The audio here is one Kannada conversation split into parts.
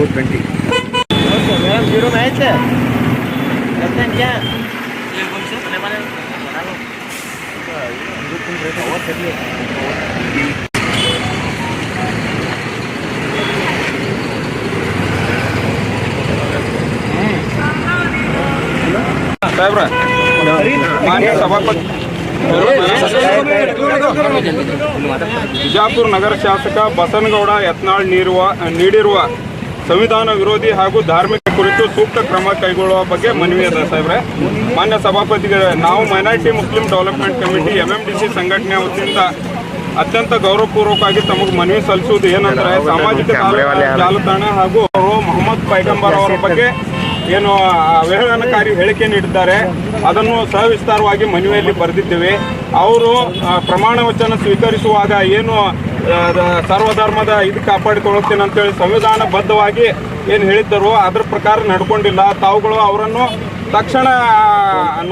टू ट्वेंटी मैडम जीरो में है क्या करते हैं क्या ये कौन से बने बने बना लो और कर लिया ಸಾಹೇಬ್ರ ಮಾನ್ಯ ಸಭಾಪತಿ ಬಿಜಾಪುರ ನಗರ ಶಾಸಕ ಬಸನಗೌಡ ಯತ್ನಾಳ್ ನೀರುವ ನೀಡಿರುವ ಸಂವಿಧಾನ ವಿರೋಧಿ ಹಾಗೂ ಧಾರ್ಮಿಕ ಕುರಿತು ಸೂಕ್ತ ಕ್ರಮ ಕೈಗೊಳ್ಳುವ ಬಗ್ಗೆ ಮನವಿ ಅದ ಸಾಹೇಬ್ರೆ. ಮಾನ್ಯ ಸಭಾಪತಿಗಳೇ ನಾವು minority Muslim development committee M M D C ಸಂಘಟನೆ ವತಿಯಿಂದ ಅತ್ಯಂತ ಗೌರವಪೂರ್ವಕವಾಗಿ ತಮಗೆ ಮನವಿ ಸಲ್ಲಿಸುವುದು ಏನಂದ್ರೆ ಸಾಮಾಜಿಕ ಜಾಲ- ಜಾಲತಾಣ ಹಾಗೂ ಅವರು ಮೊಹಮ್ಮದ್ ಪೈಗಂಬರ್ ಅವರ ಬಗ್ಗೆ ಏನು ಅವಹೇಳನಕಾರಿ ಹೇಳಿಕೆ ನೀಡಿದ್ದಾರೆ. ಅದನ್ನು ಸವಿಸ್ತಾರವಾಗಿ ಮನವಿಯಲ್ಲಿ ಬರೆದಿದ್ದೇವೆ. ಅವರು ಪ್ರಮಾಣ ವಚನ ಸ್ವೀಕರಿಸುವಾಗ ಏನು ಸರ್ವಧರ್ಮದ ಇದು ಕಾಪಾಡಿಕೊಳ್ಳುತ್ತೇನೆ ಅಂತೇಳಿ ಸಂವಿಧಾನಬದ್ಧವಾಗಿ ಏನು ಹೇಳಿದ್ದರು ಅದ್ರ ಪ್ರಕಾರ ನಡ್ಕೊಂಡಿಲ್ಲ. ತಾವುಗಳು ಅವರನ್ನು ತಕ್ಷಣ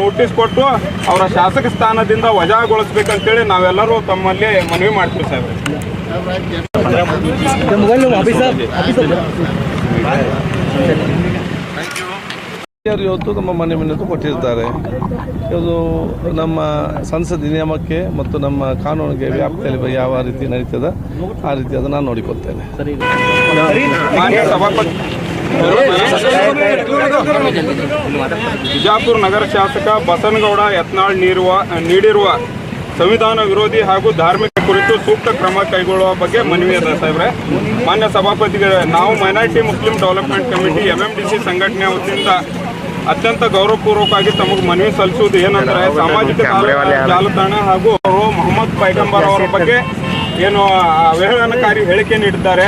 ನೋಟಿಸ್ ಕೊಟ್ಟು ಅವರ ಶಾಸಕ ಸ್ಥಾನದಿಂದ ವಜಾಗೊಳಿಸ್ಬೇಕಂತೇಳಿ ನಾವೆಲ್ಲರೂ ತಮ್ಮಲ್ಲಿ ಮನವಿ ಮಾಡ್ತೀವಿ ಸಾಹೇಬ್ರೆ. ಅವರು ಇವತ್ತು ನಮ್ಮ ಮನೆ ಮನೆಯನ್ನು ಕೊಟ್ಟಿರ್ತಾರೆ. ಇದು ನಮ್ಮ ಸಂಸದ ನಿಯಮಕ್ಕೆ ಮತ್ತು ನಮ್ಮ ಕಾನೂನಿಗೆ ವ್ಯಾಪ್ತಿಯಲ್ಲಿ ಯಾವ ರೀತಿ ನಡೀತದ, ಆ ರೀತಿ ಅದನ್ನು ನಾನು ನೋಡಿಕೊಳ್ತೇನೆ. ಬಿಜಾಪುರ ನಗರ ಶಾಸಕ ಬಸನಗೌಡ ಯತ್ನಾಳ್ ನೀರುವ ನೀಡಿರುವ ಸಂವಿಧಾನ ವಿರೋಧಿ ಹಾಗೂ ಧಾರ್ಮಿಕ ಕುರಿತು ಸೂಕ್ತ ಕ್ರಮ ಕೈಗೊಳ್ಳುವ ಬಗ್ಗೆ ಮನವಿ ಅದ ಸಾಹೇಬ್ರೆ. ಮಾನ್ಯ ಸಭಾಪತಿಗಳೇ, ನಾವು minority Muslim development committee MMDC ಸಂಘಟನೆ ವತಿಯಿಂದ ಅತ್ಯಂತ ಗೌರವಪೂರ್ವಕವಾಗಿ ತಮಗೆ ಮನವಿ ಸಲ್ಲಿಸುವುದು ಏನಂದ್ರೆ ಸಾಮಾಜಿಕ ಜಾಲ- ಜಾಲತಾಣ ಹಾಗೂ ಅವರು ಮೊಹಮ್ಮದ್ ಪೈಗಂಬರ್ ಅವರ ಬಗ್ಗೆ ಏನು ಅವಹೇಳನಕಾರಿ ಹೇಳಿಕೆ ನೀಡಿದ್ದಾರೆ.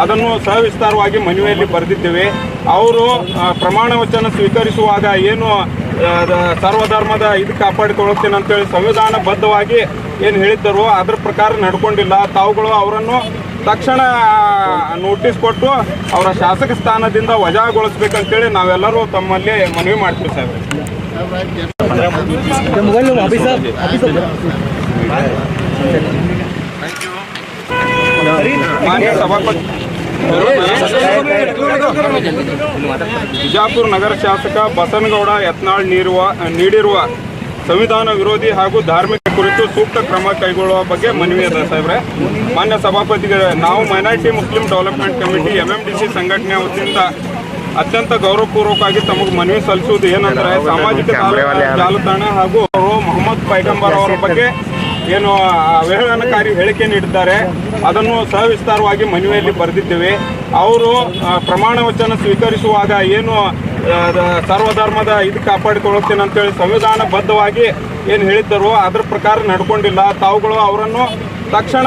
ಅದನ್ನು ಸವಿಸ್ತಾರವಾಗಿ ಮನವಿಯಲ್ಲಿ ಬರೆದಿದ್ದೇವೆ. ಅವರು ಪ್ರಮಾಣ ವಚನ ಸ್ವೀಕರಿಸುವಾಗ ಏನು ಸರ್ವಧರ್ಮದ ಇದು ಕಾಪಾಡಿಕೊಳ್ಳುತ್ತೇನೆ ಅಂತೇಳಿ ಸಂವಿಧಾನಬದ್ಧವಾಗಿ ಏನು ಹೇಳಿದ್ದರು ಅದರ ಪ್ರಕಾರ ನಡ್ಕೊಂಡಿಲ್ಲ. ತಾವುಗಳು ಅವರನ್ನು ತಕ್ಷಣ ನೋಟಿಸ್ ಕೊಟ್ಟು ಅವರ ಶಾಸಕ ಸ್ಥಾನದಿಂದ ವಜಾಗೊಳಿಸ್ಬೇಕಂತೇಳಿ ನಾವೆಲ್ಲರೂ ತಮ್ಮಲ್ಲಿ ಮನವಿ ಮಾಡ್ತೀವಿ ಸರ್ ಮಾನ್ಯ ಸಭಾಪತಿ ಬಿಜಾಪುರ ನಗರ ಶಾಸಕ ಬಸನಗೌಡ ಯತ್ನಾಳ್ ನೀರುವ ನೀಡಿರುವ ಸಂವಿಧಾನ ವಿರೋಧಿ ಹಾಗೂ ಧಾರ್ಮಿಕ ಕುರಿತು ಸೂಕ್ತ ಕ್ರಮ ಕೈಗೊಳ್ಳುವ ಬಗ್ಗೆ ಮನವಿ ಅದ ಸಾಹೇಬ್ರೆ. ಮಾನ್ಯ ಸಭಾಪತಿಗಳೇ ನಾವು minority Muslim development committee M M D C ಸಂಘಟನೆ ವತಿಯಿಂದ ಅತ್ಯಂತ ಗೌರವಪೂರ್ವಕವಾಗಿ ತಮಗೆ ಮನವಿ ಸಲ್ಲಿಸುವುದು ಏನಂದ್ರೆ ಸಾಮಾಜಿಕ ಜಾಲ- ಜಾಲತಾಣ ಹಾಗೂ ಅವರು ಮೊಹಮ್ಮದ್ ಪೈಗಂಬರ್ ಅವರ ಬಗ್ಗೆ ಏನು ಅವಹೇಳನಕಾರಿ ಹೇಳಿಕೆ ನೀಡಿದ್ದಾರೆ. ಅದನ್ನು ಸವಿಸ್ತಾರವಾಗಿ ಮನವಿಯಲ್ಲಿ ಬರೆದಿದ್ದೇವೆ. ಅವರು ಪ್ರಮಾಣ ವಚನ ಸ್ವೀಕರಿಸುವಾಗ ಏನು ಸರ್ವಧರ್ಮದ ಇದು ಕಾಪಾಡಿಕೊಳ್ಳುತ್ತೇನೆ ಅಂತೇಳಿ ಸಂವಿಧಾನಬದ್ಧವಾಗಿ ಏನು ಹೇಳಿದ್ದರು ಅದ್ರ ಪ್ರಕಾರ ನಡ್ಕೊಂಡಿಲ್ಲ. ತಾವುಗಳು ಅವರನ್ನು ತಕ್ಷಣ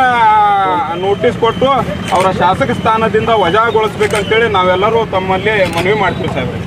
ನೋಟಿಸ್ ಕೊಟ್ಟು ಅವರ ಶಾಸಕ ಸ್ಥಾನದಿಂದ ವಜಾಗೊಳಿಸ್ಬೇಕಂತೇಳಿ ನಾವೆಲ್ಲರೂ ತಮ್ಮಲ್ಲಿ ಮನವಿ ಮಾಡ್ತೀವಿ ಸಾಹೇಬ್ರೆ.